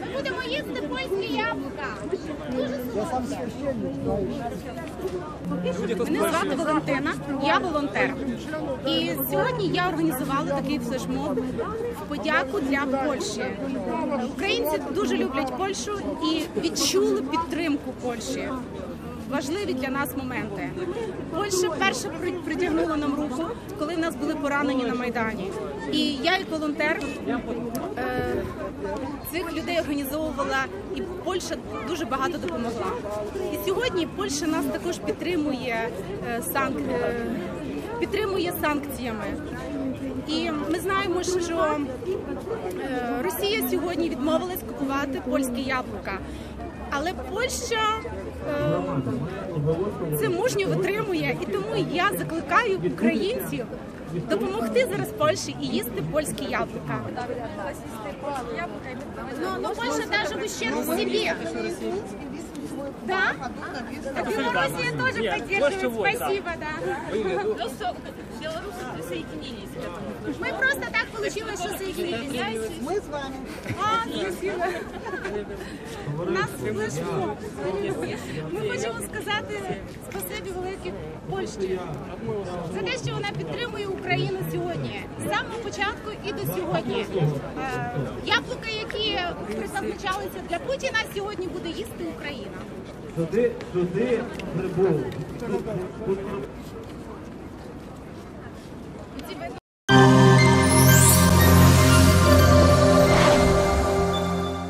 Ми будемо їсти польські яблука. Дуже солодкі. Мене звати Валентина, я волонтер. І сьогодні я організувала такий флешмоб в подяку для Польщі. Українці дуже люблять Польщу і відчули підтримку Польщі. Важливі для нас моменти. Польща вперше притягнула нам руку, коли в нас були поранені на майдані. І я, як волонтер, е, людей організовувала, і Польща дуже багато допомогла. І сьогодні Польща нас також підтримує е, санк... е, підтримує санкціями. І ми знаємо, що е, Росія сьогодні відмовилась купувати польські яблука. Але Польща це мужньо витримує, і тому я закликаю українців допомогти зараз Польщі і їсти польські яблука. Ну, ну Польща даже в ущерб себе. Да? А Белоруссия тоже поддерживает. Спасибо, да. Просто белорусы присоединились к этому. Мы просто так получилось, что соединились. Ми з вами. А, спасибо. У нас флешмоб. Ми хочемо сказати спасибі велике Польщі за те, що вона підтримує Україну сьогодні. З самого початку і до сьогодні. Призначалися для Путіна, сьогодні буде їсти Україна. Сюди, сюди прибув.